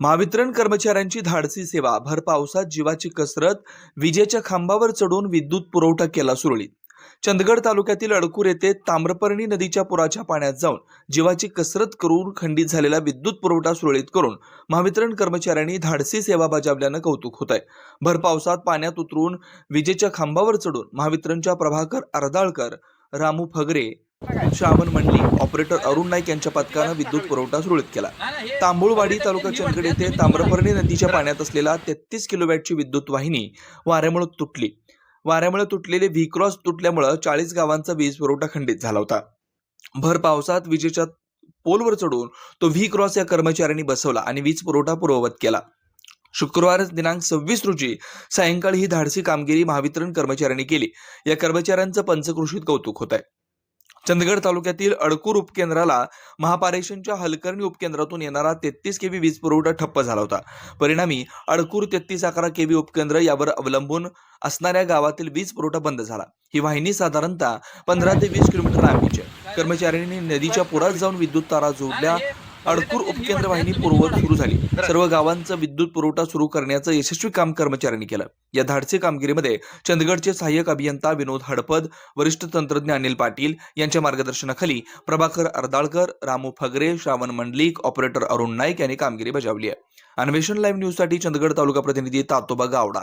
महावितरण कर्मचाऱ्यांची धाडसी सेवा. भर पावसात जीवाची कसरत विजेच्या खांबावर चढून विद्युत पुरवठा केला सुरळीत. चंदगड तालुक्यातील अडकूर येथे ताम्रपर्णी नदीच्या पुराच्या पाण्यात जाऊन जीवाची कसरत करून खंडित झालेला विद्युत पुरवठा सुरळीत करून महावितरण कर्मचाऱ्यांनी धाडसी सेवा बजावल्यानं कौतुक होत आहे. भर पावसात पाण्यात उतरून विजेच्या खांबावर चढून महावितरणच्या प्रभाकर अर्दाळकर रामू फगरे श्रावण मंडली ऑपरेटर अरुण नाईक यांच्या पथकानं विद्युत पुरवठा सुरळीत केला. तांबुळवाडी तालुका चंदगड येथे ताम्रपर्णी नदीच्या पाण्यात असलेला तेहतीस किलोवॅटची विद्युत वाहिनी वाऱ्यामुळे तुटली. वाऱ्यामुळे तुटलेले व्ही क्रॉस तुटल्यामुळे चाळीस गावांचा वीज पुरवठा खंडित झाला होता. भर पावसात विजेच्या पोलवर चढून तो व्ही क्रॉस या कर्मचाऱ्यांनी बसवला आणि वीज पुरवठा पूर्ववत केला. शुक्रवार दिनांक सव्वीस रोजी सायंकाळी ही धाडसी कामगिरी महावितरण कर्मचाऱ्यांनी केली. या कर्मचाऱ्यांचं पंचकृषीत कौतुक होत आहे चंदगड तालुक्यातील अडकूर उपकेंद्राला महापारेषणच्या हलकर्णी उपकेंद्रातून येणारा तेहतीस केव्ही वीज पुरवठा ठप्प झाला होता. परिणामी अडकूर तेहतीस अकरा केव्ही उपकेंद्र यावर अवलंबून असणाऱ्या गावातील वीज पुरवठा बंद झाला. ही वाहिनी साधारणतः पंधरा ते वीस किलोमीटर लांबीची आहे. कर्मचाऱ्यांनी नदीच्या पुरात जाऊन विद्युत तारा जोडल्या. अडकूर उपकेंद्र वाहिनी पूर्ववत सुरू झाली. सर्व गावांचा विद्युत पुरवठा सुरू करण्याचं यशस्वी काम कर्मचाऱ्यांनी केलं. या धाडसी कामगिरीमध्ये चंदगडचे सहाय्यक अभियंता विनोद हडपद वरिष्ठ तंत्रज्ञ अनिल पाटील यांच्या मार्गदर्शनाखाली प्रभाकर अर्दाळकर रामू फगरे श्रावण मंडलिक ऑपरेटर अरुण नाईक यांनी कामगिरी बजावली आहे. अन्वेषण लाईव्ह न्यूजसाठी चंदगड तालुका प्रतिनिधी तातोबा गावडा.